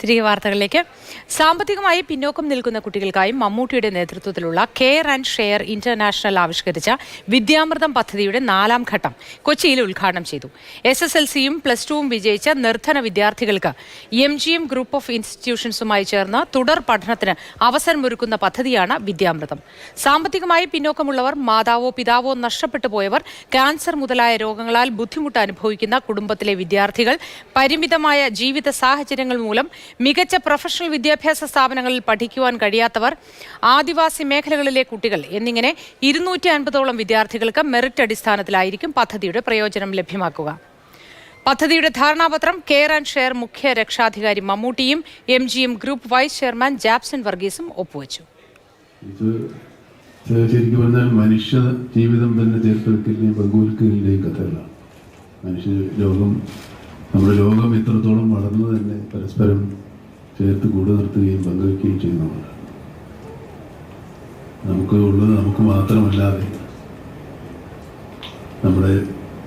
തിരികെ വാർത്തകളിലേക്ക്. സാമ്പത്തികമായി പിന്നോക്കം നിൽക്കുന്ന കുട്ടികൾക്കായി മമ്മൂട്ടിയുടെ നേതൃത്വത്തിലുള്ള കെയർ ആൻഡ് ഷെയർ ഇന്റർനാഷണൽ ആവിഷ്കരിച്ച വിദ്യാമൃതം പദ്ധതിയുടെ നാലാം ഘട്ടം കൊച്ചിയിൽ ഉദ്ഘാടനം ചെയ്തു. എസ് എസ് എൽ സിയും പ്ലസ് ടുവും വിജയിച്ച നിർധന വിദ്യാർത്ഥികൾക്ക് M G M group of ഇൻസ്റ്റിറ്റ്യൂഷൻസുമായി ചേർന്ന് തുടർ പഠനത്തിന് അവസരമൊരുക്കുന്ന പദ്ധതിയാണ് വിദ്യാമൃതം. സാമ്പത്തികമായി പിന്നോക്കമുള്ളവർ മാതാവോ പിതാവോ നഷ്ടപ്പെട്ടു പോയവർ ക്യാൻസർ മുതലായ രോഗങ്ങളാൽ ബുദ്ധിമുട്ട് അനുഭവിക്കുന്ന കുടുംബത്തിലെ വിദ്യാർത്ഥികൾ പരിമിതമായ ജീവിത സാഹചര്യങ്ങൾ മൂലം മികച്ച പ്രൊഫഷണൽ വിദ്യാഭ്യാസ സ്ഥാപനങ്ങളിൽ പഠിക്കുവാൻ കഴിയാത്തവർ ആദിവാസി മേഖലകളിലെ കുട്ടികൾ എന്നിങ്ങനെ ഇരുന്നൂറ്റി അൻപതോളം വിദ്യാർത്ഥികൾക്ക് മെറിറ്റ് അടിസ്ഥാനത്തിലായിരിക്കും പദ്ധതിയുടെ പ്രയോജനം ലഭ്യമാക്കുക. പദ്ധതിയുടെ ധാരണാപത്രം കെയർ ആൻഡ് ഷെയർ മുഖ്യ രക്ഷാധികാരി മമ്മൂട്ടിയും എം ജിയും ഗ്രൂപ്പ് വൈസ് ചെയർമാൻ ജാപ്സൺ വർഗീസും ഒപ്പുവച്ചു. മനുഷ്യ ജീവിതം തന്നെ ചേർത്ത് വെക്കലിനെയും പങ്കുവെക്കലിന്റെയും കഥകളാണ് മനുഷ്യ ലോകം നമ്മുടെ ലോകം എത്രത്തോളം വളർന്നു തന്നെ പരസ്പരം ചേർത്ത് കൂടെ നിർത്തുകയും പങ്കുവെക്കുകയും ചെയ്യുന്നതാണ് നമുക്ക് ഉള്ളത് നമുക്ക് മാത്രമല്ലാതെ നമ്മുടെ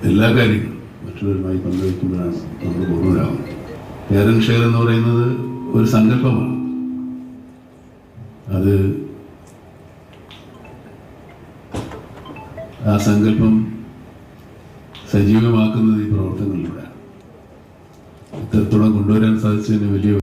എല്ലാ കാര്യങ്ങളും മറ്റുള്ളവരുമായി പങ്കുവയ്ക്കുമ്പോഴാണ് നമ്മൾ പൂർണരാകുന്നത്. കെയർ ആൻഡ് എന്ന് പറയുന്നത് ഒരു സങ്കല്പമാണ്. അത് ആ സങ്കല്പം സജീവമാക്കുന്നത് ഈ പ്രവർത്തനങ്ങളിലൂടെയാണ്. ഇത്രത്തോളം കൊണ്ടുവരാൻ സാധിച്ചതിന് വലിയ